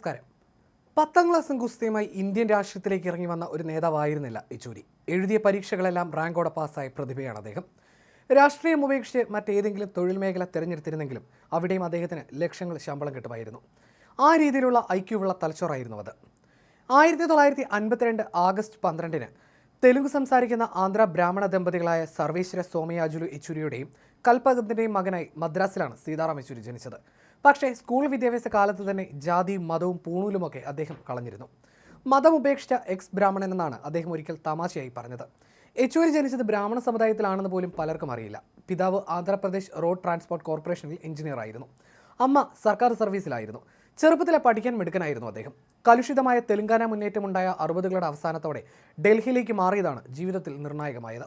നമസ്കാരം. പത്താം ക്ലാസ്സും ഗുസ്തിയുമായി ഇന്ത്യൻ രാഷ്ട്രീയത്തിലേക്ക് ഇറങ്ങി വന്ന ഒരു നേതാവായിരുന്നില്ല യെച്ചൂരി. എഴുതിയ പരീക്ഷകളെല്ലാം റാങ്കോടെ പാസ്സായ പ്രതിഭയാണ് അദ്ദേഹം. രാഷ്ട്രീയം ഉപേക്ഷിച്ച് മറ്റേതെങ്കിലും തൊഴിൽ മേഖല തിരഞ്ഞെടുത്തിരുന്നെങ്കിലും അവിടെയും അദ്ദേഹത്തിന് ലക്ഷങ്ങൾ ശമ്പളം കിട്ടുമായിരുന്നു. ആ രീതിയിലുള്ള ഐക്യമുള്ള തലച്ചോറായിരുന്നു അത്. ആയിരത്തി തൊള്ളായിരത്തി അൻപത്തിരണ്ട് ആഗസ്റ്റ് പന്ത്രണ്ടിന് തെലുങ്ക് സംസാരിക്കുന്ന ആന്ധ്ര ബ്രാഹ്മണ ദമ്പതികളായ സർവേശ്വര സോമയാജുലു യെച്ചൂരിയുടെയും കൽപ്പകത്തിന്റെയും മകനായി മദ്രാസിലാണ് സീതാറാം യെച്ചൂരി ജനിച്ചത്. പക്ഷേ സ്കൂൾ വിദ്യാഭ്യാസ കാലത്ത് തന്നെ ജാതിയും മതവും പൂണൂലുമൊക്കെ അദ്ദേഹം കളഞ്ഞിരുന്നു. മതം ഉപേക്ഷിച്ച എക്സ് ബ്രാഹ്മണൻ എന്നാണ് അദ്ദേഹം ഒരിക്കൽ തമാശയായി പറഞ്ഞത്. യെച്ചൂരി ജനിച്ചത് ബ്രാഹ്മണ സമുദായത്തിലാണെന്ന് പോലും പലർക്കും അറിയില്ല. പിതാവ് ആന്ധ്രാപ്രദേശ് റോഡ് ട്രാൻസ്പോർട്ട് കോർപ്പറേഷനിൽ എഞ്ചിനീയർ ആയിരുന്നു അമ്മ സർക്കാർ സർവീസിലായിരുന്നു. ചെറുപ്പത്തിലെ പഠിക്കാൻ മിടുക്കനായിരുന്നു അദ്ദേഹം. കലുഷിതമായ തെലങ്കാന മുന്നേറ്റമുണ്ടായ അറുപതുകളുടെ അവസാനത്തോടെ ഡൽഹിയിലേക്ക് മാറിയതാണ് ജീവിതത്തിൽ നിർണായകമായത്.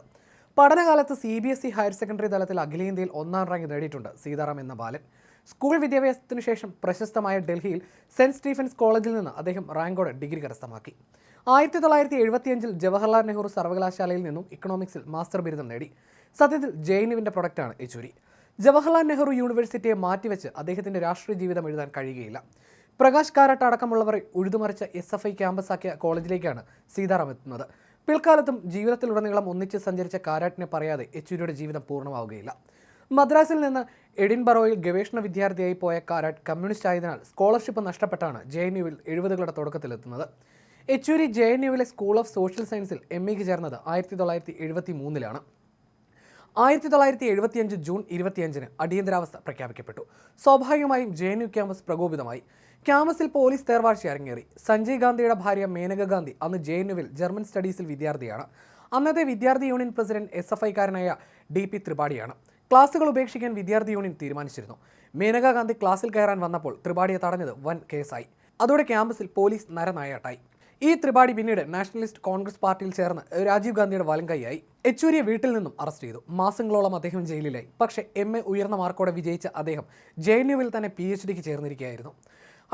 പഠനകാലത്ത് C B S E higher secondary തലത്തിൽ അഖിലേന്ത്യയിൽ ഒന്നാം റാങ്ക് നേടിയിട്ടുണ്ട് സീതാറാം എന്ന ബാലൻ. സ്കൂൾ വിദ്യാഭ്യാസത്തിനു ശേഷം പ്രശസ്തമായ ഡൽഹിയിൽ സെന്റ് സ്റ്റീഫൻസ് കോളേജിൽ നിന്ന് അദ്ദേഹം റാങ്കോടെ ഡിഗ്രി കരസ്ഥമാക്കി. ആയിരത്തി തൊള്ളായിരത്തി എഴുപത്തിയഞ്ചിൽ ജവഹർലാൽ നെഹ്റു സർവകലാശാലയിൽ നിന്നും ഇക്കണോമിക്സിൽ മാസ്റ്റർ ബിരുദം നേടി. സത്യത്തിൽ ജെ എൻ പ്രൊഡക്റ്റാണ് യെച്ചൂരി. ജവഹർലാൽ നെഹ്റു യൂണിവേഴ്സിറ്റിയെ മാറ്റിവെച്ച് അദ്ദേഹത്തിന്റെ രാഷ്ട്രീയ ജീവിതം എഴുതാൻ കഴിയുകയില്ല. പ്രകാശ് കാരാട്ട് അടക്കമുള്ളവരെ ഉഴുതുമറിച്ച എസ് എഫ് ഐ ക്യാമ്പസാക്കിയ കോളേജിലേക്കാണ് സീതാറാം എത്തുന്നത്. പിൽക്കാലത്തും ജീവിതത്തിലുടനീളം ഒന്നിച്ച് സഞ്ചരിച്ച കാരാട്ടിനെ പറയാതെ യെച്ചൂരിയുടെ ജീവിതം പൂർണമാവുകയില്ല. മദ്രാസിൽ നിന്ന് എഡിൻബറോയിൽ ഗവേഷണ വിദ്യാർത്ഥിയായി പോയ കാരാട്ട് കമ്മ്യൂണിസ്റ്റ് ആയതിനാൽ സ്കോളർഷിപ്പ് നഷ്ടപ്പെട്ടാണ് ജെ എൻ യുവിൽ എഴുപതുകളുടെ തുടക്കത്തിലെത്തുന്നത്. യെച്ചൂരി ജെ എൻ യുവിലെ സ്കൂൾ ഓഫ് സോഷ്യൽ സയൻസിൽ എം എക്ക് ചേർന്നത് ആയിരത്തി തൊള്ളായിരത്തി എഴുപത്തി മൂന്നിലാണ് ആയിരത്തി തൊള്ളായിരത്തി എഴുപത്തിയഞ്ച് ജൂൺ ഇരുപത്തിയഞ്ചിന് അടിയന്തരാവസ്ഥ പ്രഖ്യാപിക്കപ്പെട്ടു. സ്വാഭാവികമായും ജെ എൻ യു ക്യാമ്പസ് പ്രകോപിതമായി. ക്യാമ്പസിൽ പോലീസ് തേർവാഴ്ച അരങ്ങേറി. സഞ്ജയ് ഗാന്ധിയുടെ ഭാര്യ മേനക ഗാന്ധി അന്ന് ജെ എൻ ജർമ്മൻ സ്റ്റഡീസിൽ വിദ്യാർത്ഥിയാണ്. അന്നത്തെ വിദ്യാർത്ഥി യൂണിയൻ പ്രസിഡന്റ് എസ് എഫ് ഐക്കാരനായ ഡി പി ത്രിപാഠിയാണ്. ക്ലാസുകൾ ഉപേക്ഷിക്കാൻ വിദ്യാർത്ഥി യൂണിയൻ തീരുമാനിച്ചിരുന്നു. മേനക ഗാന്ധി ക്ലാസ്സിൽ കയറാൻ വന്നപ്പോൾ ത്രിപാഠിയെ തടഞ്ഞത് വൻ കേസായി. അതോടെ ക്യാമ്പസിൽ പോലീസ് നരനായാട്ടായി. ഈ ത്രിപാഠി പിന്നീട് നാഷണലിസ്റ്റ് കോൺഗ്രസ് പാർട്ടിയിൽ ചേർന്ന് രാജീവ് ഗാന്ധിയുടെ വലങ്കൈയായി യെച്ചൂരിയെ വീട്ടിൽ നിന്നും അറസ്റ്റ് ചെയ്തു. മാസങ്ങളോളം അദ്ദേഹം ജയിലിലായി. പക്ഷേ എം എ ഉയർന്ന മാർക്കോടെ വിജയിച്ച അദ്ദേഹം ജെ എൻ യുവിൽ തന്നെ പി എച്ച് ഡിക്ക് ചേർന്നിരിക്കുകയായിരുന്നു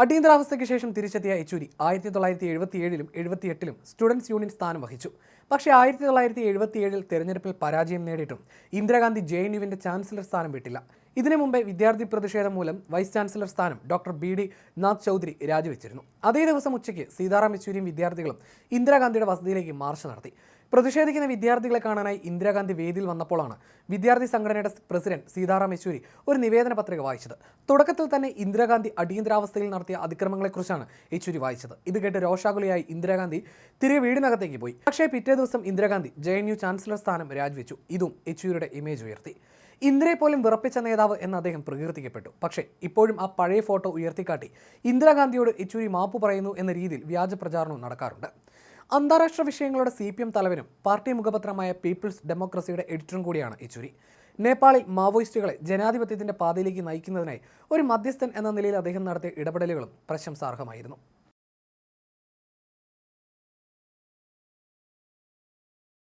അടിയന്തരാവസ്ഥയ്ക്ക് ശേഷം തിരിച്ചെത്തിയ യെച്ചൂരി ആയിരത്തി തൊള്ളായിരത്തി എഴുപത്തി ഏഴിലും എഴുപത്തിയെട്ടിലും സ്റ്റുഡൻസ് യൂണിയൻ സ്ഥാനം വഹിച്ചു. പക്ഷേ ആയിരത്തി തൊള്ളായിരത്തി എഴുപത്തി ഏഴിൽ തെരഞ്ഞെടുപ്പിൽ പരാജയം നേടിയിട്ടും ഇന്ദിരാഗാന്ധി ജെ എൻ യുവിന്റെ ചാൻസലർ സ്ഥാനം വിട്ടില്ല. ഇതിനു മുമ്പേ വിദ്യാർത്ഥി പ്രതിഷേധം മൂലം വൈസ് ചാൻസലർ സ്ഥാനം doctor B D Nath Chaudhary രാജിവെച്ചിരുന്നു. അതേ ദിവസം ഉച്ചയ്ക്ക് സീതാറാം യെച്ചൂരിയും വിദ്യാർത്ഥികളും ഇന്ദിരാഗാന്ധിയുടെ വസതിയിലേക്ക് മാർച്ച് നടത്തി. പ്രതിഷേധിക്കുന്ന വിദ്യാർത്ഥികളെ കാണാനായി ഇന്ദിരാഗാന്ധി വേദിയിൽ വന്നപ്പോഴാണ് വിദ്യാർത്ഥി സംഘടനയുടെ പ്രസിഡന്റ് സീതാറാം യെച്ചൂരി ഒരു നിവേദന പത്രിക വായിച്ചത്. തുടക്കത്തിൽ തന്നെ ഇന്ദിരാഗാന്ധി അടിയന്തരാവസ്ഥയിൽ നടത്തിയ അതിക്രമങ്ങളെക്കുറിച്ചാണ് യെച്ചൂരി വായിച്ചത്. ഇത് കേട്ട് രോഷാകുലിയായി ഇന്ദിരാഗാന്ധി തിരികെ വീടിനകത്തേക്ക് പോയി. പക്ഷേ പിറ്റേ ദിവസം Indira Gandhi J N U chancellor സ്ഥാനം രാജിവെച്ചു. ഇതും യെച്ചൂരിയുടെ ഇമേജ് ഉയർത്തി. ഇന്ദിരയെ പോലും വിറപ്പിച്ച നേതാവ് എന്ന് അദ്ദേഹം പ്രകീർത്തിക്കപ്പെട്ടു. പക്ഷേ ഇപ്പോഴും ആ പഴയ ഫോട്ടോ ഉയർത്തിക്കാട്ടി ഇന്ദിരാഗാന്ധിയോട് യെച്ചൂരി മാപ്പ് പറയുന്നു എന്ന രീതിയിൽ വ്യാജ പ്രചാരണവും നടക്കാറുണ്ട്. അന്താരാഷ്ട്ര വിഷയങ്ങളുടെ സി പി എം തലവനും പാർട്ടി മുഖപത്രമായ പീപ്പിൾസ് ഡെമോക്രസിയുടെ എഡിറ്ററും കൂടിയാണ് യെച്ചൂരി നേപ്പാളിൽ മാവോയിസ്റ്റുകളെ ജനാധിപത്യത്തിന്റെ പാതയിലേക്ക് നയിക്കുന്നതിനായി ഒരു മധ്യസ്ഥൻ എന്ന നിലയിൽ അദ്ദേഹം നടത്തിയ ഇടപെടലുകളും പ്രശംസാർഹമായിരുന്നു.